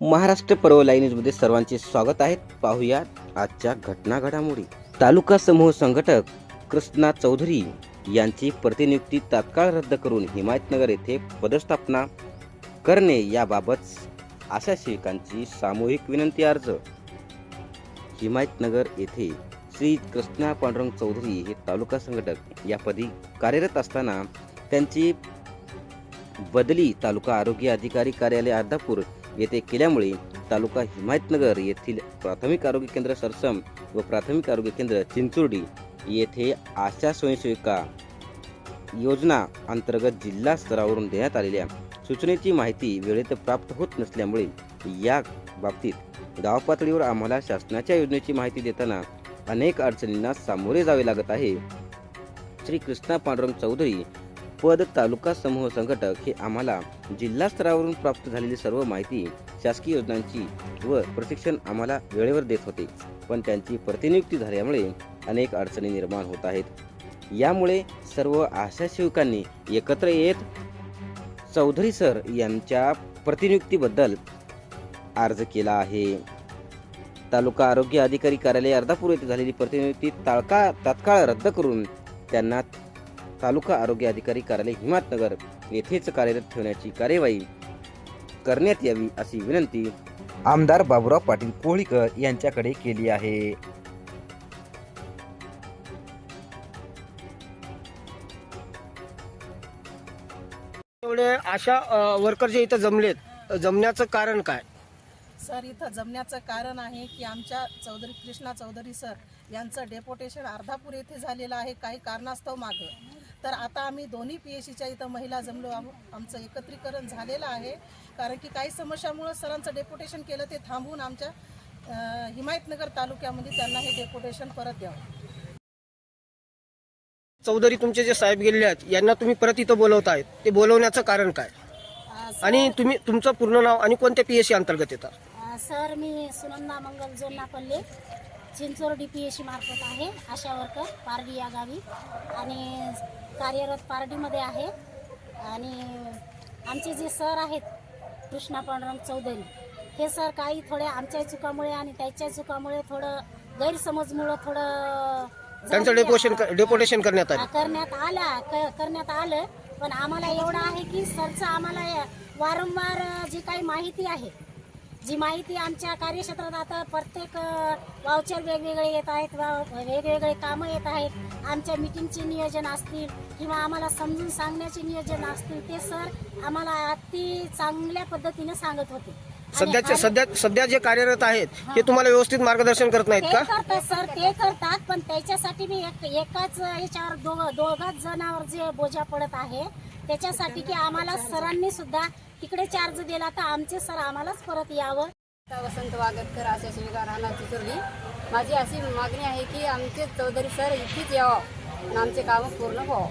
महाराष्ट्र पर्व लाईनीजमध्ये सर्वांचे स्वागत आहे. पाहूया आजच्या घटना घडामोडी तालुका समूह संघटक कृष्णा चौधरी यांची प्रतिनियुक्ती तात्काळ रद्द करून हिमायतनगर येथे पदस्थापना करणे याबाबत आशा सेविकांची सामूहिक विनंती अर्ज. हिमायतनगर येथे श्री कृष्णा पांडुरंग चौधरी हे तालुका संघटक या पदी कार्यरत असताना त्यांची बदली तालुका आरोग्य अधिकारी कार्यालय अर्धापूर येथे केल्यामुळे तालुका हिमायतनगर येथील प्राथमिक आरोग्य केंद्र सरसम व प्राथमिक आरोग्य केंद्र चिंचुर्डी येथे आशा स्वयंसेविका योजना अंतर्गत जिल्हा स्तरावरून देण्यात आलेल्या सूचनेची माहिती वेळेत प्राप्त होत नसल्यामुळे या बाबतीत गाव पातळीवर आम्हाला शासनाच्या योजनेची माहिती देताना अनेक अडचणींना सामोरे जावे लागत आहे. श्री कृष्णा पांडुरंग चौधरी पद तालुका समूह संघटक हे आम्हाला जिल्हा स्तरावरून प्राप्त झालेली सर्व माहिती शासकीय योजनांची व प्रशिक्षण आम्हाला वेळेवर देत होते. पण त्यांची प्रतिनियुक्ती झाल्यामुळे अनेक अडचणी निर्माण होत आहेत. यामुळे सर्व आशा सेवकांनी एकत्र येत चौधरी सर यांच्या प्रतिनियुक्तीबद्दल अर्ज केला आहे. तालुका आरोग्य अधिकारी कार्यालय अर्धापूर येथे झालेली प्रतिनियुक्ती ताळका तात्काळ रद्द करून त्यांना तालुका आरोग्य अधिकारी कार्यालय हिमायतनगर येथेच कार्यरत ठेवण्याची कार्यवाही करण्यात यावी अशी विनंती आमदार बाबुराव पाटील कोळीकर यांच्याकडे केली आहे. एवढे अशा वर्कर जे इथं जमलेत जमण्याचं कारण काय? सर इथं जमण्याचं कारण आहे की आमच्या चौधरी कृष्णा चौधरी सर यांचं डेपोटेशन अर्धापूर येथे झालेलं आहे. काही कारणास्तव मागं. तर आता आम्ही दोन्ही पी एस सीच्या इथं महिला जमलो आहोत आमचं एकत्रीकरण झालेलं आहे. कारण की काही समस्यामुळं सरांचं डेपोटेशन केलं ते थांबवून आमच्या हिमायतनगर तालुक्यामध्ये त्यांना हे डेपोटेशन परत द्यावं. चौधरी तुमचे जे साहेब गेलेले आहेत यांना तुम्ही परत इथं बोलवत आहेत ते बोलवण्याचं कारण काय? आणि तुम्ही तुमचं पूर्ण नाव आणि कोणत्या पी एस सी अंतर्गत येतात? सर मी Sunanda Mangal Jonnapalle. Chinchor D P S C मार्फत आहे. आशा वर्कर पारडी या गावी. आणि कार्यरत पारडीमध्ये आहे. आणि आमचे जे सर आहेत कृष्णा पांडुरंग चौधरी हे सर काही थोड्या आमच्या चुकामुळे आणि त्याच्या चुकामुळे थोडं गैरसमजमुळं थोडं त्यांचं डेपोटेशन डेपोटेशन करण्यात आलं. करण्यात आला क- करण्यात आलं. पण आम्हाला एवढं आहे की सरचं आम्हाला या- वारंवार जी काही माहिती आहे जी माहिती आमच्या कार्यक्षेत्रात आता प्रत्येक वावचर वेगवेगळे येत आहेत वा- वेगवेगळे कामं येत आहेत. आमच्या मिटिंगचे नियोजन असतील किंवा आम्हाला समजून सांगण्याचे नियोजन असतील ते सर आम्हाला अति चांगल्या पद्धतीने सांगत होते. सध्याचे सध्या सध्या जे कार्यरत आहेत ते तुम्हाला व्यवस्थित मार्गदर्शन करत नाहीत का? करतात सर ते करतात पण त्याच्यासाठी मी एक एकाच याच्यावर दोघ दोघाच जणांवर जे बोजा पडत आहे त्याच्यासाठी की आम्हाला सरांनी सुद्धा तिकडे चार्ज दिला तर आमचे सर आम्हालाच परत यावं. वसंत वागतकर आशा शिविका राहणार चिचोरली माझी अशी मागणी आहे की आमचे चौधरी सर इथेच यावं आणि आमचे कामं पूर्ण व्हावं.